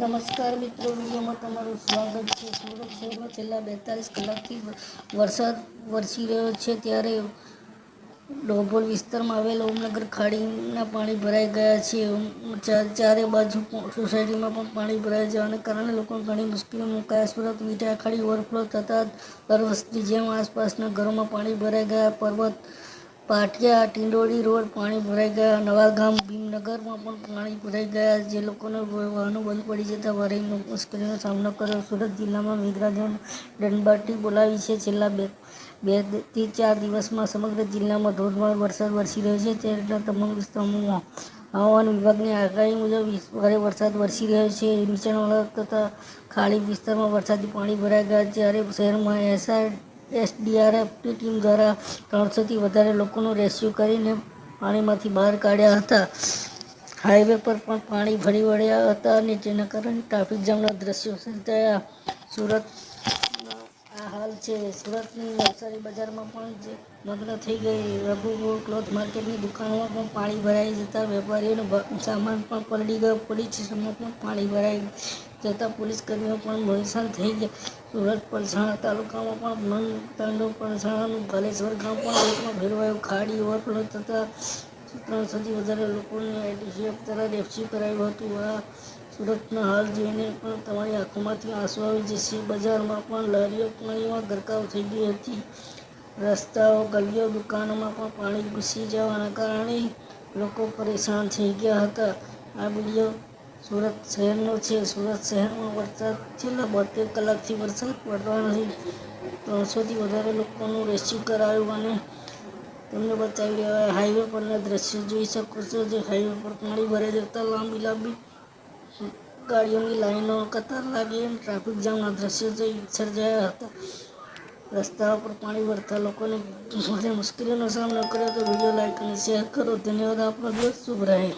નમસ્કાર મિત્રો, વિડીયોમાં તમારું સ્વાગત છે. સુરત શહેરમાં છેલ્લા બેતાલીસ કલાકથી વરસાદ વરસી રહ્યો છે ત્યારે ડોભોલ વિસ્તારમાં આવેલ ઓમનગર ખાડીના પાણી ભરાઈ ગયા છે. ચારે બાજુ સોસાયટીમાં પણ પાણી ભરાઈ જવાને કારણે લોકોને ઘણી મુશ્કેલી મુકાયા સુરત મીઠા ખાડી ઓવરફ્લો થતાં દર વર્ષની જેમ આસપાસના ઘરોમાં પાણી ભરાઈ ગયા. પર્વત પાટિયા, ટિંડોળી, રોડ, પાણી ભરાઈ ગયા. નવાગામ, ભીમનગરમાં પણ પાણી ભરાઈ ગયા. જે લોકોને વાહનો બંધ પડી જતા ભારે મુશ્કેલીનો સામનો કર્યો. સુરત જિલ્લામાં મેઘરાજાએ દંડબાટી બોલાવી છે. છેલ્લા બે બેથી ચાર દિવસમાં સમગ્ર જિલ્લામાં ધોધમાર વરસાદ વરસી રહ્યો છે. ત્યારે તમામ વિસ્તારોમાં હવામાન વિભાગની આગાહી મુજબ ભારે વરસાદ વરસી રહ્યો છે. નીચાણવાળા તથા ખાડી વિસ્તારમાં વરસાદી પાણી ભરાઈ ગયા. જ્યારે શહેરમાં એસઆર એસડીઆરએફની ટીમ દ્વારા ત્રણસોથી વધારે લોકોનું રેસ્ક્યુ કરીને પાણીમાંથી બહાર કાઢ્યા હતા. હાઈવે પર પણ પાણી ભરી વળ્યા હતા અને જેના કારણે ટ્રાફિક જામના દ્રશ્યો સર્જાયા. સુરત આ હાલ છે. સુરતની નવસારી બજારમાં પણ જે મગ્ન થઈ ગઈ. રઘુ ક્લોથ માર્કેટની દુકાનોમાં પણ પાણી ભરાઈ જતા વેપારીઓનો સામાન પણ પલળી ગયો પોલીસ સ્ટેશનમાં પણ પાણી ભરાઈ જતાં પોલીસકર્મીઓ પણ પરેશાન થઈ ગયા. સુરત પલસાણા તાલુકામાં પણ મન તાંડવ પલસાણાનું ભાલેશ્વર ગામ પણ લોકોમાં ફેરવાયું ખાડી, ઓવરફ્લો થતાં ત્રણસોથી વધારે લોકોને આઈટીસીએફ તરફ રેસ્ક્યુ કરાયું હતું. આ સુરતના હાલ જોઈને પણ તમારી આંખોમાંથી આંસુ આવી જશે. બજારમાં પણ લારીઓ પાણીમાં ગરકાવ થઈ ગઈ હતી. રસ્તાઓ, ગલીઓ, દુકાનોમાં પણ પાણી ઘૂસી જવાના કારણે લોકો પરેશાન થઈ ગયા હતા. આ વીડિયો સુરત શહેરનો છે. સુરત શહેરમાં વરસાદ છેલ્લા બોતેર કલાકથી વરસાદ પડવાથી ત્રણસોથી વધારે લોકોનું રેસ્ક્યુ કરાયું અને તમને બચાવી રહ્યા હાઈવે પરના દ્રશ્યો જોઈ શકો છો જે હાઈવે પર પાણી ભરાઈ જતા લાંબી લાંબી ગાડીઓની લાઈનો કતાર લાગી અને ટ્રાફિક જામના દ્રશ્યો જોઈ સર્જાયા હતા. રસ્તાઓ પર પાણી ભરતા લોકોને ભારે મુશ્કેલીનો સામનો કર્યો તો વીડિયો લાઈક અને શેર કરો. ધન્યવાદ. આપનો દિવસ શુભ રહે.